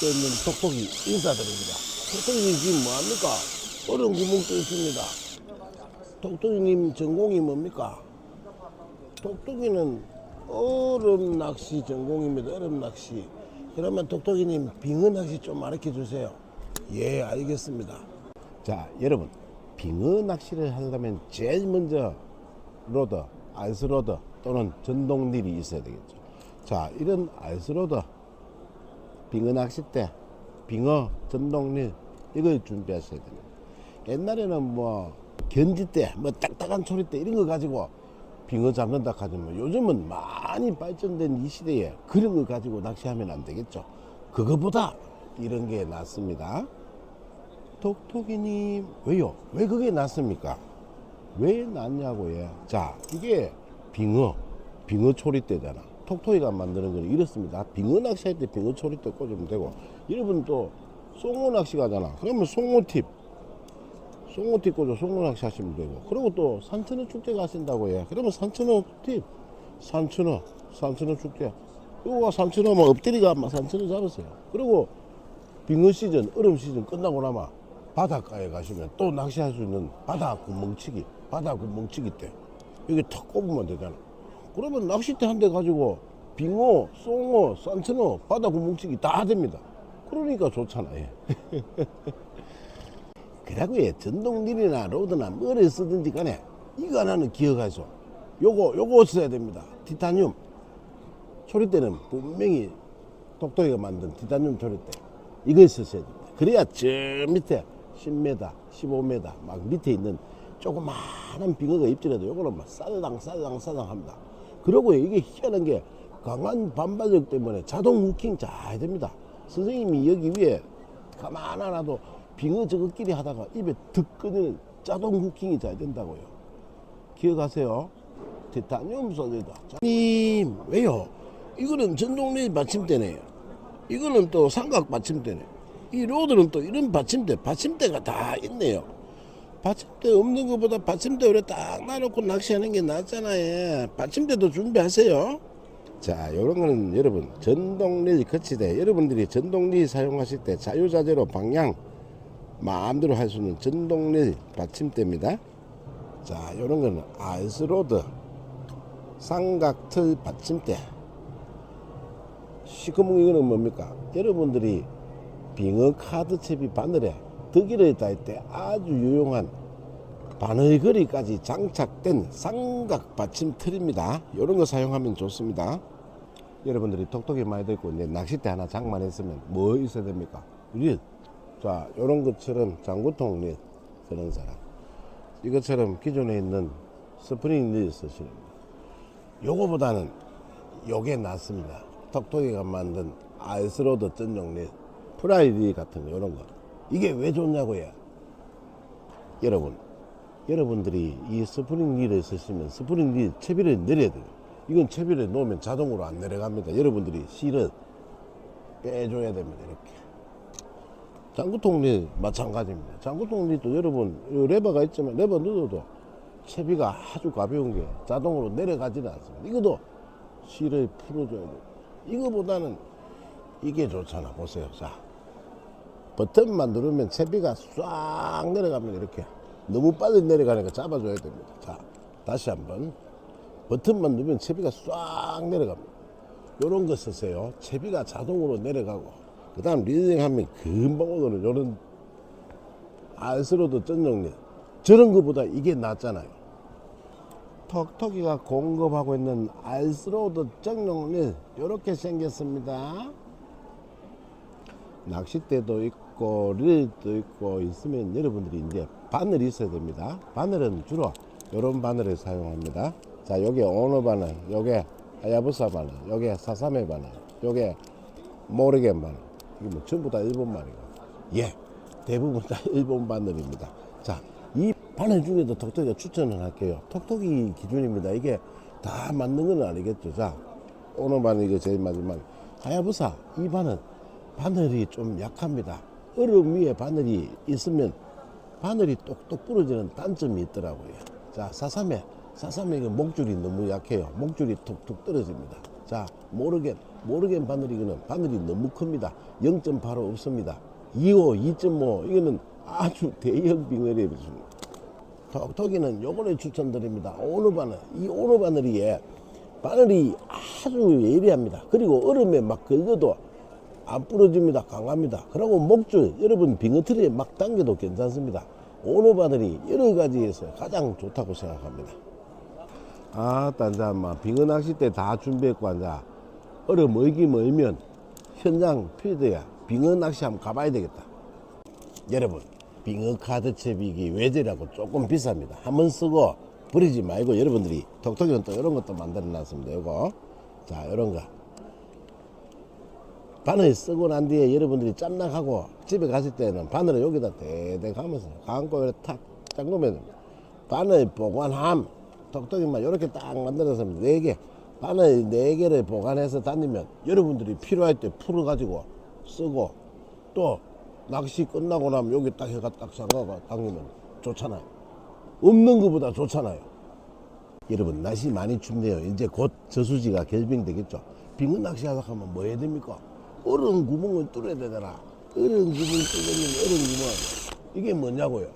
또 있는 톡톡이 인사드립니다. 톡톡이 지금 뭐합니까? 얼음 구멍 뚫습니다. 톡톡이님 전공이 뭡니까? 톡톡이는 얼음 낚시 전공입니다. 얼음 낚시. 그러면 톡톡이님 빙어 낚시 좀 가르쳐 주세요. 예, 알겠습니다. 자, 여러분. 빙어 낚시를 하려면 제일 먼저 로더, 아이스로더 또는 전동릴이 있어야 되겠죠. 자, 이런 아이스로더, 빙어 낚싯대, 빙어, 전동릴 이걸 준비하셔야 됩니다. 옛날에는 뭐 견지대, 뭐 딱딱한 소리대 이런 거 가지고 빙어 잡는다 하지만 요즘은 많이 발전된 이 시대에 그런 거 가지고 낚시하면 안 되겠죠. 그거보다 이런 게 낫습니다. 톡톡이님 왜요? 왜 그게 낫습니까? 왜 낫냐고요? 자 이게 빙어 빙어 초리대잖아. 톡톡이가 만드는 건 이렇습니다. 빙어 낚시할 때 빙어 초리대 꽂으면 되고. 여러분 또 송어 낚시 가잖아. 그러면 송어 팁. 송어팁 꽂아 송어 낚시 하시면 되고. 그리고 또 산천어 축제 가신다고 해. 그러면 산천어 팁. 산천어 산천어 축제. 이거가 산천어면 엎드리가 막 산천어 잡으세요. 그리고 빙어 시즌 얼음 시즌 끝나고 나면 바닷가에 가시면 또 낚시할 수 있는 바다 구멍치기 바다 구멍치기 때 여기 탁 꼽으면 되잖아 그러면 낚싯대 한 대 가지고 빙어 송어 산천어 바다 구멍치기 다 됩니다 그러니까 좋잖아 예. 그라고에 전동릴이나 로드나 뭐를 쓰든지 간에 이거 하나는 기억하소. 요거 요거 써야 됩니다. 티타늄 초리대는 분명히 독도이가 만든 티타늄 초리대 이걸 쓰셔야 됩니다. 그래야 저 밑에 10m, 15m 막 밑에 있는 조그마한 빙어가 입질해도 요거는 막 싸당 싸당 싸당 합니다. 그리고 이게 희한한 게 강한 반발력 때문에 자동 후킹 잘 됩니다. 선생님이 여기 위에 가만 안 놔도 빙어 저거끼리 하다가 입에 득 끊는 자동 후킹이 잘 된다고요. 기억하세요. 티타늄 소리다. 님 왜요? 이거는 전동릴 받침대네요. 이거는 또 삼각 받침대네. 이 로드는 또 이런 받침대, 받침대가 다 있네요. 받침대 없는 것보다 받침대 오래 딱 놔놓고 낚시하는 게 낫잖아요. 받침대도 준비하세요. 자, 요런 거는 여러분 전동릴 거치대 여러분들이 전동릴 사용하실 때 자유자재로 방향 마음대로 할 수 있는 전동릴 받침대입니다. 자, 요런 거는 아이스로드 삼각틀 받침대. 시커먼 이거는 뭡니까? 여러분들이 빙어 카드 채비 바늘에 덕이를 달때 아주 유용한 바늘거리까지 장착된 삼각 받침 틀입니다. 이런 거 사용하면 좋습니다. 여러분들이 톡톡이 많이 듣고 이제 낚싯대 하나 장만했으면 뭐 있어야 됩니까? 릴. 자, 이런 것처럼 장구통 릴 쓰는 사람. 이것처럼 기존에 있는 스프링 릴 쓰시는 분. 요거보다는 요게 낫습니다. 톡톡이가 만든 아이스로드 전용 릴, 프라이리 같은 거, 이런 거. 이게 왜 좋냐고요? 여러분, 여러분들이 이 스프링 릴을 쓰시면 스프링 릴 채비를 내려야 돼요. 이건 채비를 놓으면 자동으로 안 내려갑니다. 여러분들이 실을 빼줘야 됩니다. 이렇게. 장구통 릴 마찬가지입니다. 장구통 릴도 여러분 이 레버가 있지만 레버 눌러도 채비가 아주 가벼운 게 자동으로 내려가지는 않습니다. 이것도 실을 풀어줘야 돼요. 이거보다는 이게 좋잖아. 보세요. 자, 버튼만 누르면 채비가 싹 내려갑니다. 이렇게. 너무 빨리 내려가니까 잡아줘야 됩니다. 자, 다시 한번. 버튼만 누르면 채비가 싹 내려갑니다. 요런 거 쓰세요. 채비가 자동으로 내려가고. 그 다음 리딩 하면 금방 오는 요런 알스로드 전용리. 저런 거보다 이게 낫잖아요. 턱턱이가 공급하고 있는 알스로드 전용리. 요렇게 생겼습니다. 낚싯대도 있고 릴도 있고 있으면 여러분들이 이제 바늘이 있어야 됩니다. 바늘은 주로 이런 바늘을 사용합니다. 자, 요게 오너 바늘, 요게 하야부사 바늘, 요게 사사메 바늘, 요게 모르겐 바늘. 이게 뭐 전부 다 일본 말이고. 예, 대부분 다 일본 바늘입니다. 자, 이 바늘 중에도 톡톡이가 추천을 할게요. 톡톡이 기준입니다. 이게 다 맞는 건 아니겠죠. 자, 오너 바늘 이거 제일 마지막. 하야부사 이 바늘 바늘이 좀 약합니다. 얼음 위에 바늘이 있으면 바늘이 똑똑 부러지는 단점이 있더라고요. 자, 사삼에, 사삼에 그 목줄이 너무 약해요. 목줄이 툭툭 떨어집니다. 자, 모르겐, 모르겐 바늘이 거는 바늘이 너무 큽니다. 0.85 없습니다. 2호, 2.5 이거는 아주 대형 빙어리에 비습니다 톡톡이는 요거를 추천드립니다. 오르 바늘. 이 오르 바늘이 예, 바늘이 아주 예리합니다. 그리고 얼음에 막 걸려도 안 부러집니다. 강합니다. 그리고 목줄, 여러분 빙어트리에 막 당겨도 괜찮습니다. 오르 바늘이 여러 가지에서 가장 좋다고 생각합니다. 아, 딴자, 막 빙어 때다 준비했고, 앉아. 얼음 얼기 멀면 현장 필드야. 빙어 낚시 한번 가봐야 되겠다. 여러분, 빙어 카드 채비기 외제라고 조금 비쌉니다. 한번 쓰고 버리지 말고 여러분들이 톡톡이는 또 이런 것도 만들어 놨습니다. 요거. 자, 이런 거. 바늘 쓰고 난 뒤에 여러분들이 짬nak하고 집에 가실 때는 바늘을 여기다 대대 감아서 감고 탁 잠그면. 바늘 보관함 톡톡이만 이렇게 딱 만들어서 네 개 바늘 네 개를 보관해서 다니면 여러분들이 필요할 때 풀어 가지고 쓰고 또 낚시 끝나고 나면 여기 딱 해가 딱 잠가가 당기면 좋잖아요. 없는 것보다 좋잖아요. 여러분 날씨 많이 춥네요. 이제 곧 저수지가 결빙되겠죠. 빙어 낚시하다 하면 뭐 해야 됩니까? 얼음 구멍을 뚫어야 되잖아. 얼음 구멍 뚫으면 얼음 구멍. 이게 뭐냐고요?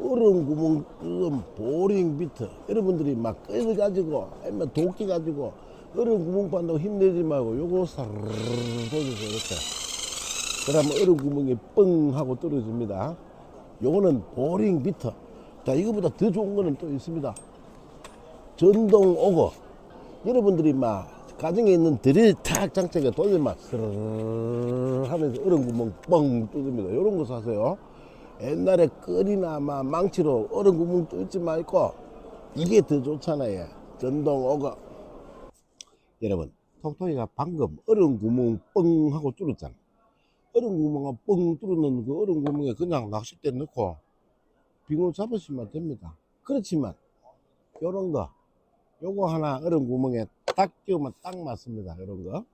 얼음 구멍 뚫은 보링 비트. 여러분들이 막 끌어 가지고 아니면 도끼 가지고 얼음 구멍 판다고 힘내지 말고 요거 사르르 돌려서 이렇게. 그러면 얼음 구멍이 뻥 하고 떨어집니다. 요거는 보링 비트. 자, 이거보다 더 좋은 거는 또 있습니다. 전동 오거 여러분들이 막 가정에 있는 드릴 탁 장착에 돌려만 스르르 하면서 얼음 구멍 뻥 뚫습니다. 이런 거 사세요. 옛날에 끓이나 막 망치로 얼음 구멍 뚫지 말고 이게 더 좋잖아요 전동 오거. 여러분 톡톡이가 방금 얼음 구멍 뻥 하고 뚫었잖아. 얼음 구멍을 뻥 뚫는 그 얼음 구멍에 그냥 낚싯대 넣고 빙어 잡으시면 됩니다. 그렇지만 요런 거 요거 하나 얼음 구멍에 딱 끼우면 딱 맞습니다. 이런 거.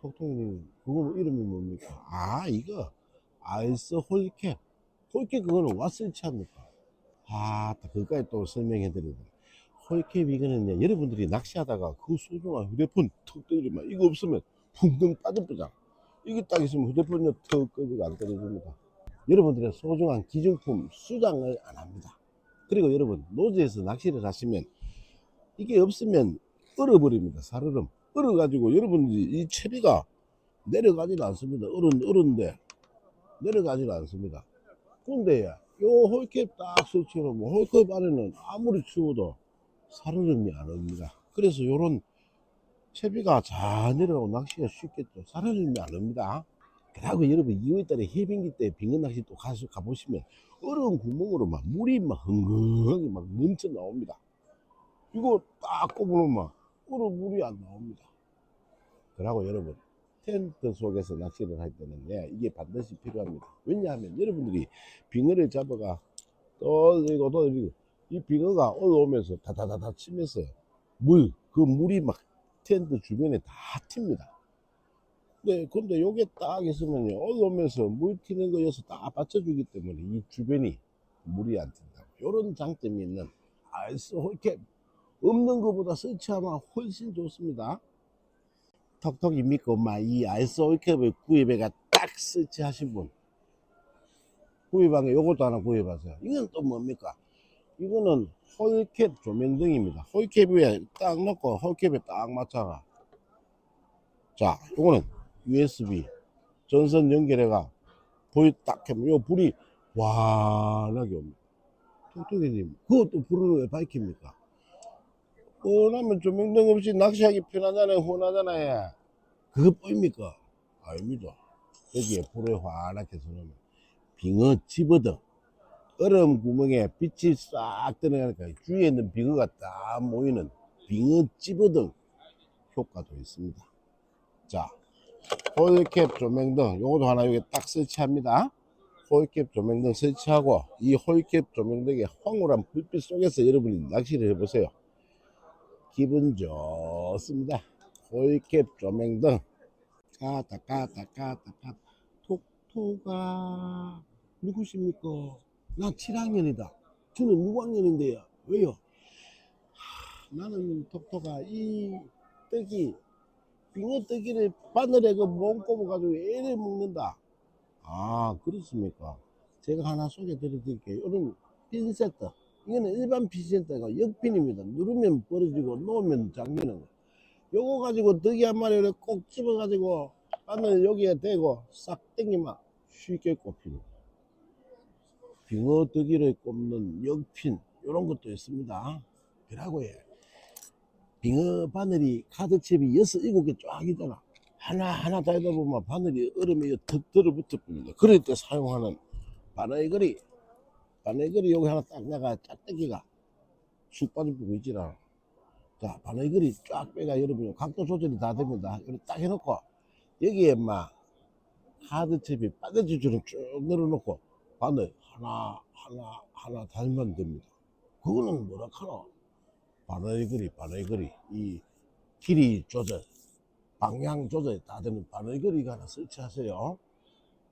톡톡이님, 그거 이름이 뭡니까? 아, 이거. 아이스 홀캡. 홀캡 그거는 왓슬치 합니까? 아, 딱 그거까지 또 설명해 드리다. 홀캡 이거는요, 여러분들이 낚시하다가 그 소중한 휴대폰 턱 떨어지면 이거 없으면 붕덩 빠져보자. 이게 딱 있으면 휴대폰이 턱 꺼지고 안 떨어집니다. 여러분들의 소중한 기증품 수장을 안 합니다. 그리고 여러분, 노지에서 낚시를 하시면 이게 없으면 얼어버립니다. 살얼음. 얼어가지고 여러분들이 이 채비가 내려가지는 않습니다. 얼은, 얼은데 내려가지는 않습니다. 근데 요 홀캡 딱 설치해놓으면 홀캡 안에는 아무리 추워도 살얼음이 안 옵니다. 그래서 요런 채비가 잘 내려가고 낚시가 쉽겠죠. 살얼음이 안 옵니다. 그리고 여러분 2월달에 해빙기 때 빙어 낚시 또 가서 가보시면 얼음 구멍으로 막 물이 막 흥건하게 막 넘쳐 나옵니다. 이거 딱 꼽으면 얼음 물이 안 나옵니다. 그러고 여러분 텐트 속에서 낚시를 할 때는 예, 이게 반드시 필요합니다. 왜냐하면 여러분들이 빙어를 잡아가 떠들고 떠들고 이 빙어가 올라오면서 다다다다 치면서 물, 그 물이 막 텐트 주변에 다 튑니다. 네, 근데 요게 딱 있으면요, 올라오면서 물 튀는 거 여기서 딱 받쳐주기 때문에 이 주변이 물이 안 튄다고. 요런 장점이 있는 아이스 홀캡 없는 것보다 설치하면 훨씬 좋습니다. 톡톡이 믿고 막이 아이스 홀캡을 구입해가 딱 설치하신 분 구입한 게 요것도 하나 구입하세요. 이건 또 뭡니까? 이거는 홀캡 조명등입니다. 홀캡 위에 딱 넣고 홀캡에 딱 맞춰가. 자, 요거는 USB 전선 연결해가 불딱 켜면 요 불이 환하게 옵니다. 톡톡이님, 그것도 불을 왜 밝힙니까? 원하면 조명등 없이 낚시하기 편하잖아요. 훈하잖아요. 그거 보입니까? 아닙니다. 여기에 불을 환하게 서놓으면 빙어 집어도 얼음 구멍에 빛이 싹 들어가니까 주위에 있는 빙어가 다 모이는 빙어 집어등 효과도 있습니다. 자, 홀캡 조명등 요것도 하나 여기 딱 설치합니다. 홀캡 조명등 설치하고 이 홀캡 조명등의 황홀한 불빛 속에서 여러분이 낚시를 해보세요. 기분 좋습니다. 홀캡 조명등 까다 까다 까다 까다 톡톡아 누구십니까? 나 7학년이다. 저는 6학년인데요. 왜요? 하, 나는 톡톡아 이 떡이 빙어 뜨기를 바늘에 그 몸 꼽아 가지고 애를 먹는다. 아, 그렇습니까? 제가 하나 소개해 드릴게요. 이런 핀세트. 이거는 일반 핀세트가 역핀입니다. 누르면 벌어지고 놓으면 잠기는 거. 요거 가지고 덕이 한 마리를 꼭 집어가지고 바늘 여기에 대고 싹 당기면 쉽게 꼽히는 거. 빙어 덕이를 꼽는 역핀 이런 것도 있습니다. 그러고 예. 빙어 바늘이 카드칩이 여섯 일곱 개쫙 있잖아. 하나 하나 다 하다 보면 바늘이 얼음에 턱 들어붙어 버립니다. 그럴 때 사용하는 바늘거리 바늘거리 여기 하나 딱 내가 짝대기가 쑥 빠져보고 있지라. 자 바늘거리 쫙 빼가 여러분 각도 조절이 다 됩니다. 이렇게 딱 해놓고 여기에 막 카드칩이 빠져주처럼 쭉 늘어놓고 바늘 하나 하나 하나 달면 됩니다. 그거는 뭐라 카노? 바늘거리 바늘거리 이 길이 조절 방향 조절이 다 되는 바늘거리가 하나 설치하세요.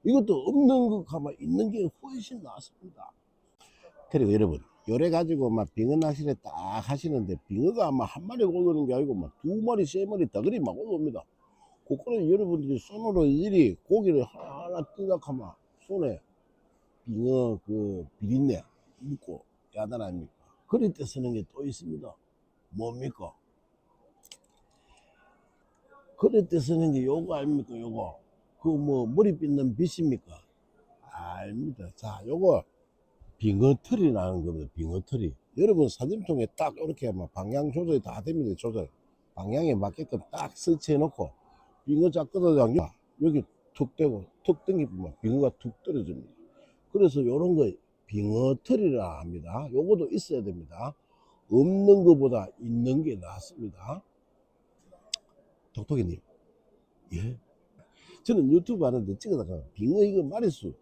이것도 없는 것 가만 있는 게 훨씬 낫습니다. 그리고 여러분 요래 가지고 막 빙어 낚시를 딱 하시는데 빙어가 아마 한 마리 올라오는 게 아니고 막 두 마리 세 마리 더그리 막 올라옵니다. 그거는 여러분들이 손으로 일일이 고기를 하나하나 뜯어가면 손에 빙어 그 비린내 묻고 야단 아닙니까? 그럴 때 쓰는 게 또 있습니다. 뭡니까? 그럴 때 쓰는 게 요거 아닙니까? 요거. 그 뭐 머리 빗는 빗입니까? 아닙니다. 자, 요거 빙어털이 나는 겁니다. 빙어털이. 여러분 사진통에 딱 이렇게 막 방향 조절이 다 됩니다. 조절. 방향에 맞게끔 딱 설치해 놓고 빙어 잡거든 여기 툭 대고 툭 당기면 빙어가 툭 떨어집니다. 그래서 요런 거 빙어털이라 합니다. 요것도 있어야 됩니다. 없는 것보다 있는 게 낫습니다. 독독이님, 예? 저는 유튜브 하는데 찍어다가 빙어 이거 마리수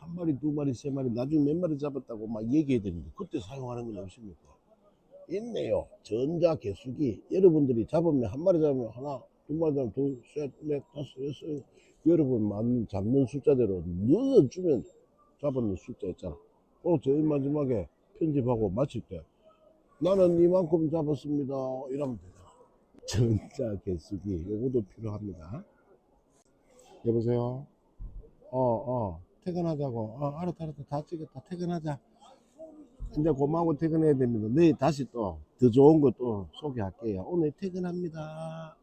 한 마리, 두 마리, 세 마리, 나중에 몇 마리 잡았다고 막 얘기해야 되는데 그때 사용하는 건 없습니까? 있네요. 전자 개수기. 여러분들이 잡으면 한 마리 잡으면 하나, 두 마리 잡으면 둘, 셋, 넷, 다섯, 여섯. 여러분 맞는, 잡는 숫자대로 넣어주면 잡았는 숫자 있잖아. 어, 제일 마지막에 편집하고 마칠 때 나는 이만큼 잡았습니다. 이러면 되잖아. 전자 개수기. 요것도 필요합니다. 여보세요? 어, 어. 퇴근하자고. 어, 알았다, 알았다. 다 찍었다. 퇴근하자. 이제 고마워 퇴근해야 됩니다. 내일 다시 또 더 좋은 거 또 소개할게요. 오늘 퇴근합니다.